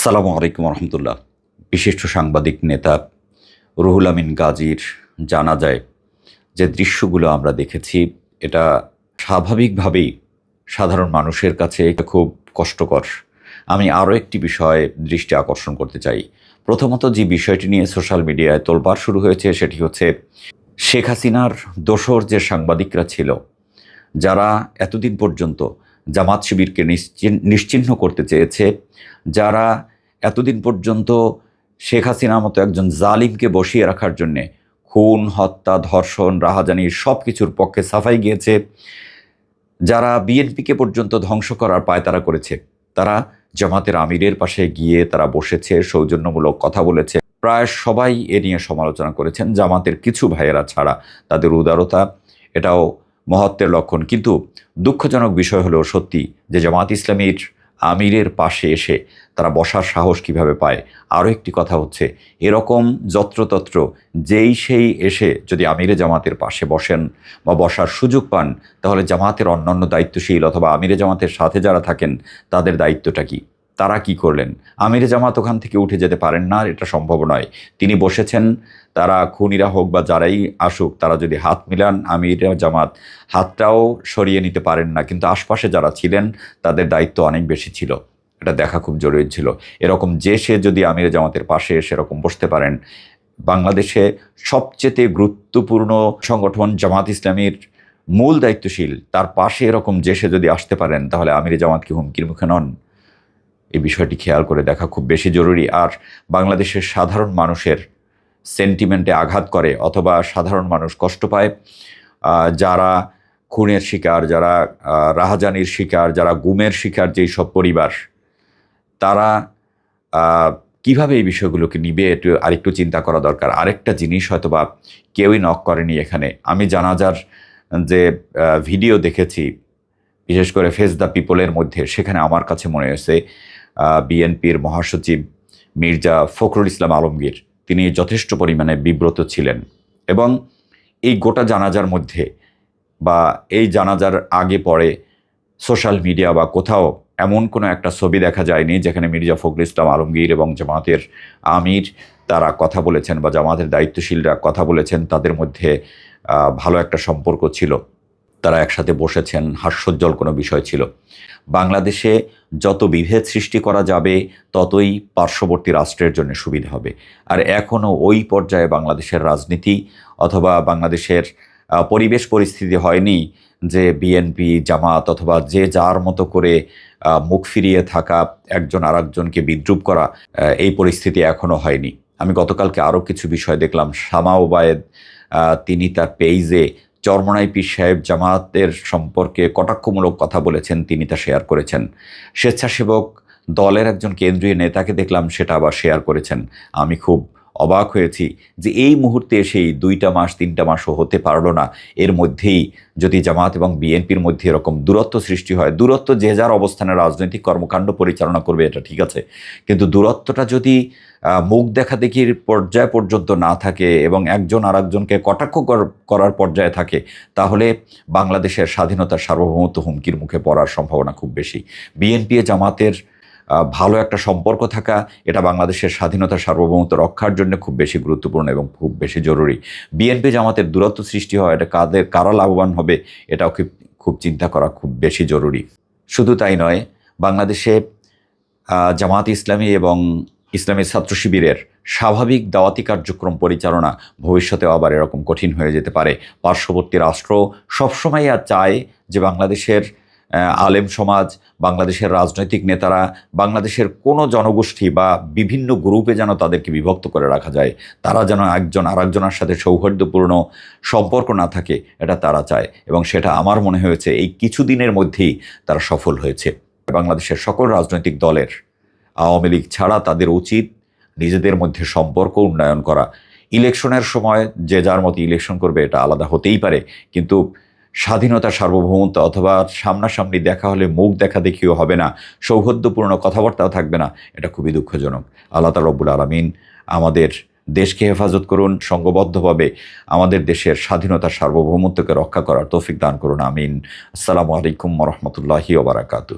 আসসালামু আলাইকুম রহমতুল্লাহ। বিশিষ্ট সাংবাদিক নেতা রুহুল আমিন গাজীর জানা যায় যে দৃশ্যগুলো আমরা দেখেছি, এটা স্বাভাবিকভাবেই সাধারণ মানুষের কাছে এটা খুব কষ্টকর। আমি আরও একটি বিষয়ে দৃষ্টি আকর্ষণ করতে চাই। প্রথমত যে বিষয়টি নিয়ে সোশ্যাল মিডিয়ায় তোলপাড় শুরু হয়েছে, সেটি হচ্ছে শেখ হাসিনার দোসর যে সাংবাদিকরা ছিল, যারা এতদিন পর্যন্ত জামাত শিবিরকে নিশ্চিহ্ন করতে চেয়েছে, যারা এতদিন পর্যন্ত শেখ হাসিনার মতো একজন জালিমকে বসিয়ে রাখার জন্যে খুন, হত্যা, ধর্ষণ, রাহাজানি সব কিছুর পক্ষে সাফাই গিয়েছে। যারা বিএনপিকে পর্যন্ত ধ্বংস করার পায়তারা করেছে, তারা জামাতের আমিরের পাশে গিয়ে তারা বসেছে, সৌজন্যমূলক কথা বলেছে। প্রায় সবাই এ নিয়ে সমালোচনা করেছেন, জামাতের কিছু ভাইয়েরা ছাড়া। তাদের উদারতা, এটাও মহত্বের লক্ষণ। কিন্তু দুঃখজনক বিষয় হলো সত্যি যে জামাত ইসলামীর আমিরের পাশে এসে তারা বসার সাহস কীভাবে পায়? আরও একটি কথা হচ্ছে, এরকম যত্রতত্র যেই সেই এসে যদি আমিরে জামাতের পাশে বসেন বা বসার সুযোগ পান, তাহলে জামাতের অন্যান্য দায়িত্বশীল অথবা আমিরে জামাতের সাথে যারা থাকেন, তাদের দায়িত্বটা কি? তারা কি করলেন? আমির জামাত ওখান থেকে উঠে যেতে পারেন না, এটা সম্ভব নয়। তিনি বসেছেন, তারা খুনিরা হোক বা যারাই আসুক, তারা যদি হাত মিলান, আমির জামাত হাতটাও সরিয়ে নিতে পারেন না। কিন্তু আশপাশে যারা ছিলেন, তাদের দায়িত্ব অনেক বেশি ছিল। এটা দেখা খুব জরুরি ছিল। এরকম যে সে যদি আমির জামাতের পাশে সেরকম বসতে পারেন, বাংলাদেশে সবচেয়ে গুরুত্বপূর্ণ সংগঠন জামাত ইসলামীর মূল দায়িত্বশীল, তার পাশে এরকম যে সে যদি আসতে পারেন, তাহলে আমির জামাত কি হুমকির মুখে নন? এই বিষয়টি খেয়াল করে দেখা খুব বেশি জরুরি। আর বাংলাদেশের সাধারণ মানুষের সেন্টিমেন্টে আঘাত করে অথবা সাধারণ মানুষ কষ্ট পায় যারা খুনের শিকার, যারা রাহাজানির শিকার, যারা গুমের শিকার যেই সব পরিবার, তারা কীভাবে এই বিষয়গুলোকে নিবে একটু, আরেকটু চিন্তা করা দরকার। আরেকটা জিনিস হয়তো বা কেউই নক করেনি এখানে। আমি জানাজার যে ভিডিও দেখেছি, বিশেষ করে ফেস দ্য পিপলের মধ্যে, সেখানে আমার কাছে মনে হয়েছে বিএনপির মহাসচিব মির্জা ফখরুল ইসলাম আলমগীর, তিনি যথেষ্ট পরিমাণে বিব্রত ছিলেন এবং এই গোটা জানাজার মধ্যে বা এই জানাজার আগে পরে সোশ্যাল মিডিয়া বা কোথাও এমন কোনো একটা ছবি দেখা যায়নি যেখানে মির্জা ফখরুল ইসলাম আলমগীর এবং জামাতের আমির তারা কথা বলেছেন বা জামাতের দায়িত্বশীলরা কথা বলেছেন, তাদের মধ্যে ভালো একটা সম্পর্ক ছিল। তারা একসাথে বসেছেন, হাস্যোজ্জ্বল কোনো বিষয় ছিল। বাংলাদেশে যত বিভেদ সৃষ্টি করা যাবে, ততই পার্শ্ববর্তী রাষ্ট্রের জন্য সুবিধা হবে। আর এখনও ওই পর্যায়ে বাংলাদেশের রাজনীতি অথবা বাংলাদেশের পরিবেশ পরিস্থিতি হয়নি যে বিএনপি, জামাত অথবা যে যার মতো করে মুখ ফিরিয়ে থাকা একজন আরেকজনকে বিদ্রুপ করা এই পরিস্থিতি এখনও হয়নি। আমি গতকালকে আরও কিছু বিষয় দেখলাম। শামা ওবায়েদ তিনি তার পেইজে চরমনাই পীর সাহেব জামাতের সম্পর্কে কটাক্ষমূলক কথা বলেছেন, তিনি তা শেয়ার করেছেন। স্বেচ্ছাসেবক দলের একজন কেন্দ্রীয় নেতাকে দেখলাম, সেটা আবার শেয়ার করেছেন। আমি খুব অবাক হয়েছি যে এই মুহূর্তে এসেই দুইটা মাস, তিনটা মাসও হতে পারল না। এর মধ্যেই যদি জামাত এবং বিএনপির মধ্যে এরকম দূরত্ব সৃষ্টি হয়, দূরত্ব যে যার অবস্থানে রাজনৈতিক কর্মকাণ্ড পরিচালনা করবে, এটা ঠিক আছে। কিন্তু দূরত্বটা যদি মুখ দেখা দেখির পর্যায় পর্যন্ত না থাকে এবং একজন আরেকজনকে কটাক্ষ কর- করার পর্যায়ে থাকে, তাহলে বাংলাদেশের স্বাধীনতার সার্বভৌমত্ব হুমকির মুখে পড়ার সম্ভাবনা খুব বেশি। বিএনপি জামাতের ভালো একটা সম্পর্ক থাকা, এটা বাংলাদেশের স্বাধীনতা সার্বভৌমত্ব রক্ষার জন্য খুব বেশি গুরুত্বপূর্ণ এবং খুব বেশি জরুরি। বিএনপি জামাতের দূরত্ব সৃষ্টি হয়, এটা কাদের, কারা লাভবান হবে, এটাও খুব খুব চিন্তা করা খুব বেশি জরুরি। শুধু তাই নয়, বাংলাদেশে জামাত ইসলামী এবং ইসলামী ছাত্র শিবিরের স্বাভাবিক দাওয়াতি কার্যক্রম পরিচালনা ভবিষ্যতেও আবার এরকম কঠিন হয়ে যেতে পারে। পার্শ্ববর্তী রাষ্ট্র সবসময় আর চায় যে বাংলাদেশের আলেম সমাজ, বাংলাদেশের রাজনৈতিক নেতারা, বাংলাদেশের কোনো জনগোষ্ঠী বা বিভিন্ন গ্রুপে যেন তাদেরকে বিভক্ত করে রাখা যায়। তারা যেন একজন আরেকজনের সাথে সৌহার্দ্যপূর্ণ সম্পর্ক না থাকে, এটা তারা চায়। এবং সেটা আমার মনে হয়েছে এই কিছুদিনের মধ্যেই তারা সফল হয়েছে। বাংলাদেশের সকল রাজনৈতিক দলের আওয়ামী লীগ ছাড়া তাদের উচিত নিজেদের মধ্যে সম্পর্ক উন্নয়ন করা। ইলেকশনের সময় যে যার মতো ইলেকশন করবে এটা আলাদা হতেই পারে, কিন্তু স্বাধীনতা সার্বভৌমত্ব অথবা সামনাসামনি দেখা হলে মুখ দেখা দেখিও হবে না, সৌহার্দ্যপূর্ণ কথাবার্তাও থাকবে না, এটা খুবই দুঃখজনক। আল্লাহ তালা রব্বুল আলমিন আমাদের দেশকে হেফাজত করুন সঙ্গবদ্ধভাবে, আমাদের দেশের স্বাধীনতা সার্বভৌমত্বকে রক্ষা করার তৌফিক দান করুন, আমিন। আসসালামু আলাইকুম রহমতুল্লাহি ওবরাকাতু